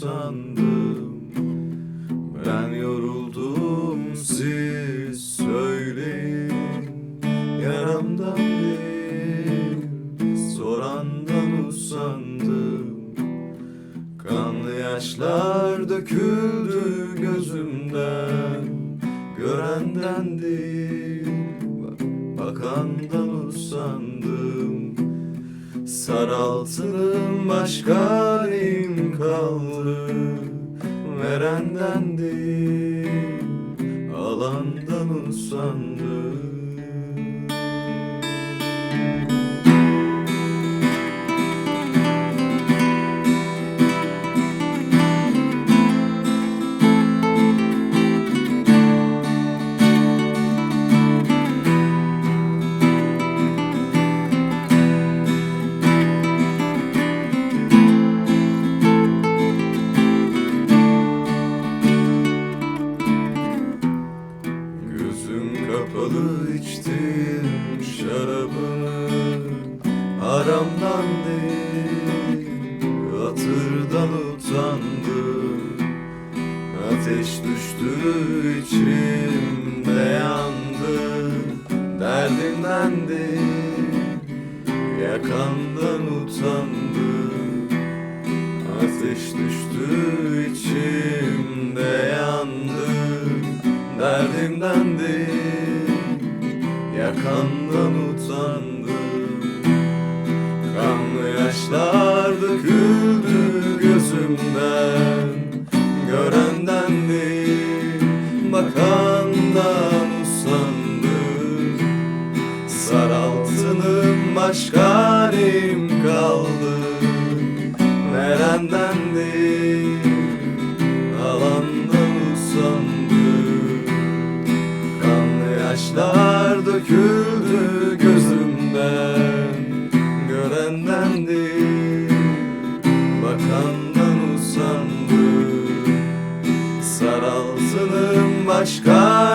usandım Ben yoruldum siz söyleyin. Yaramdan değil sorandan usandım. Kanlı yaşlar döküldü gözümden. Görenden değil bakandan Saraltının başka neyim kaldı. Verenden değil alandan usandım kapalı içtim şarabını Aramdan değil hatırdan utandım. Ateş düştü içimde yandı Derdimden değil yakandan utandım. Ateş düştü içimde Yakandan utandım. Kanlı yaşlar döküldü gözümden Görenden değil Bakandan usandım Saraltının başka